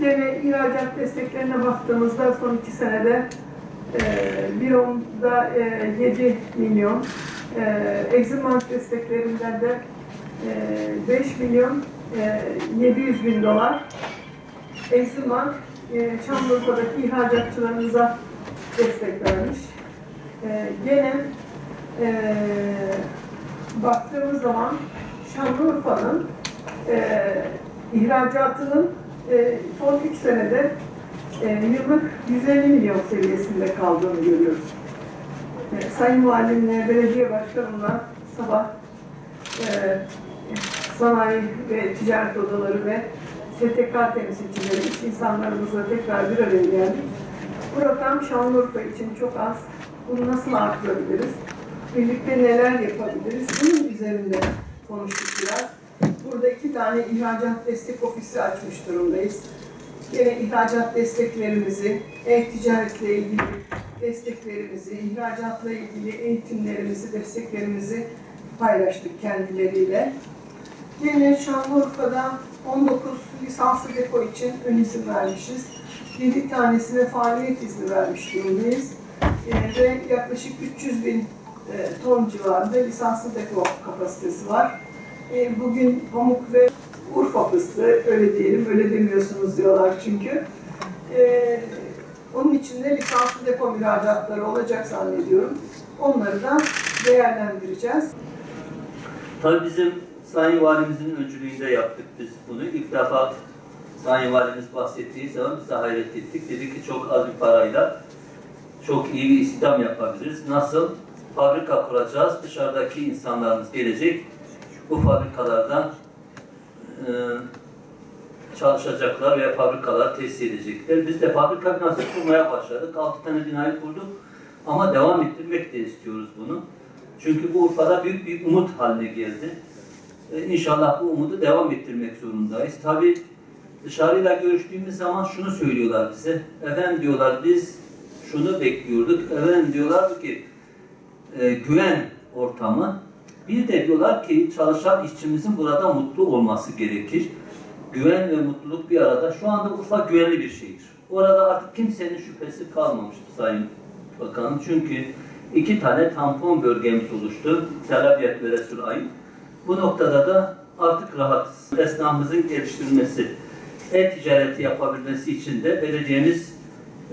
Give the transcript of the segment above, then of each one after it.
Gene ihracat desteklerine baktığımızda son iki senede e, bir onda e, 7 milyon, e, Eximbank desteklerinden de e, 5 milyon e, 700 bin dolar. Eximbank e, Şanlıurfa'daki ihracatçılarımıza destek vermiş. E, gene e, baktığımız zaman Şanlıurfa'nın e, ihracatının e, son 3 senede e, yıllık 150 milyon seviyesinde kaldığını görüyoruz. E, Sayın Valimle, belediye başkanımla sabah e, sanayi ve ticaret odaları ve STK temsilcileri, insanlarımızla tekrar bir araya geldik. Bu rakam Şanlıurfa için çok az. Bunu nasıl arttırabiliriz? Birlikte neler yapabiliriz? Bunun üzerinde konuştuk biraz. Burada iki tane ihracat destek ofisi açmış durumdayız. Yine ihracat desteklerimizi, e-ticaretle ilgili desteklerimizi, ihracatla ilgili eğitimlerimizi, desteklerimizi paylaştık kendileriyle. Yine Şanlıurfa'da 19 lisanslı depo için ön izin vermişiz. 7 tanesine faaliyet izni vermiş durumdayız. Ee, ve yaklaşık 300 bin e, ton civarında lisanslı depo kapasitesi var. E, bugün pamuk ve Urfa fıstığı öyle diyelim, öyle demiyorsunuz diyorlar çünkü. E, onun için de lisanslı depo müracaatları olacak zannediyorum. Onları da değerlendireceğiz. Tabii bizim Sayın Valimizin öncülüğünde yaptık biz bunu. İlk defa Sayın Valimiz bahsettiği zaman biz de hayret ettik. Dedi ki çok az bir parayla çok iyi bir istihdam yapabiliriz. Nasıl? Fabrika kuracağız. Dışarıdaki insanlarımız gelecek. Bu fabrikalardan e, çalışacaklar veya fabrikalar tesis edecekler. Biz de fabrika binası kurmaya başladık. Altı tane binayı kurduk. Ama devam ettirmek de istiyoruz bunu. Çünkü bu Urfa'da büyük bir umut haline geldi. Ee, İnşallah bu umudu devam ettirmek zorundayız. Tabi dışarıyla görüştüğümüz zaman şunu söylüyorlar bize. Efendim diyorlar biz şunu bekliyorduk. Efendim diyorlar ki e, güven ortamı. Bir de diyorlar ki çalışan işçimizin burada mutlu olması gerekir. Güven ve mutluluk bir arada. Şu anda Urfa güvenli bir şehir. Orada artık kimsenin şüphesi kalmamıştı Sayın Bakanım. Çünkü iki tane tampon bölgemiz oluştu. Tel Abyad ve Resul Ayın. Bu noktada da artık rahatız. Esnafımızın geliştirilmesi, e-ticareti yapabilmesi için de belediyemiz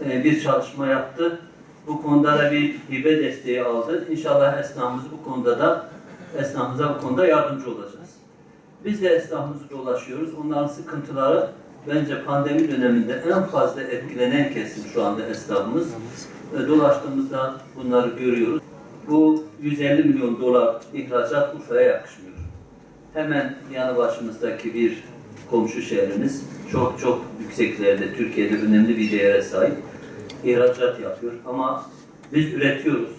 e, bir çalışma yaptı. Bu konuda da bir hibe desteği aldı. İnşallah esnafımız bu konuda da esnafımıza bu konuda yardımcı olacağız. Biz de esnafımıza ulaşıyoruz. Onların sıkıntıları bence pandemi döneminde en fazla etkilenen kesim şu anda esnafımız. Dolaştığımızda bunları görüyoruz. Bu 150 milyon dolar ihracat Urfa'ya yakışmıyor. Hemen yanı başımızdaki bir komşu şehrimiz çok çok yükseklerde, Türkiye'de önemli bir değere sahip ihracat yapıyor. Ama biz üretiyoruz.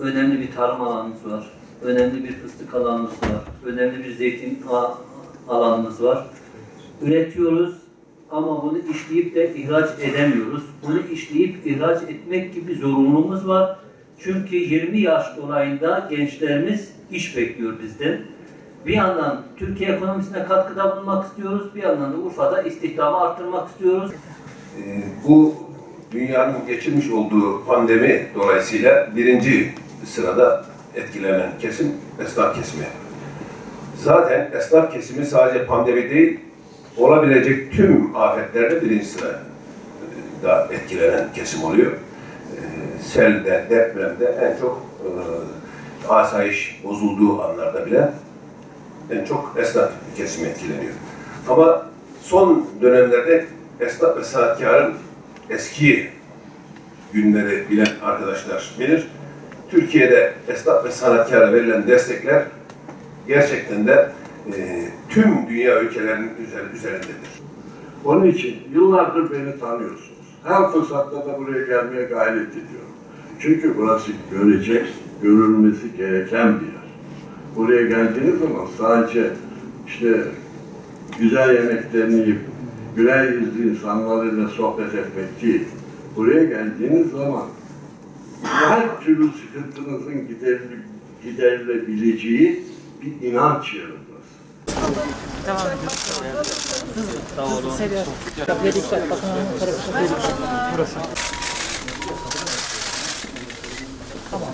Önemli bir tarım alanımız var. Önemli bir fıstık alanımız var. Önemli bir zeytin alanımız var. Üretiyoruz ama bunu işleyip de ihraç edemiyoruz. Bunu işleyip ihraç etmek gibi zorunluluğumuz var. Çünkü 20 yaş dolayında gençlerimiz iş bekliyor bizden. Bir yandan Türkiye ekonomisine katkıda bulunmak istiyoruz. Bir yandan da Urfa'da istihdamı arttırmak istiyoruz. Ee, bu dünyanın geçirmiş olduğu pandemi dolayısıyla birinci sırada etkilenen kesim esnaf kesimi. Zaten esnaf kesimi sadece pandemi değil, olabilecek tüm afetlerde birinci sırada etkilenen kesim oluyor. Ee, selde, depremde en çok e, asayiş bozulduğu anlarda bile en çok esnaf kesimi etkileniyor. Ama son dönemlerde esnaf ve sanatkarın eski günleri bilen arkadaşlar bilir. Türkiye'de esnaf ve sanatkara verilen destekler gerçekten de e, tüm dünya ülkelerinin üzer- üzerindedir. Onun için yıllardır beni tanıyorsunuz. Her fırsatta da buraya gelmeye gayret ediyorum. Çünkü burası görecek, görülmesi gereken bir yer. Buraya geldiğiniz zaman sadece işte güzel yemeklerini yiyip güler yüzlü insanlarla sohbet etmek değil. Buraya geldiğiniz zaman her türlü sıkıntınızın gideril- giderilebileceği bir inanç burası. Devam ediyoruz. Hızlı. Hızlı seviyorum. Dikkat. Bakın onun tarafı dikkat. Burası. Tamam.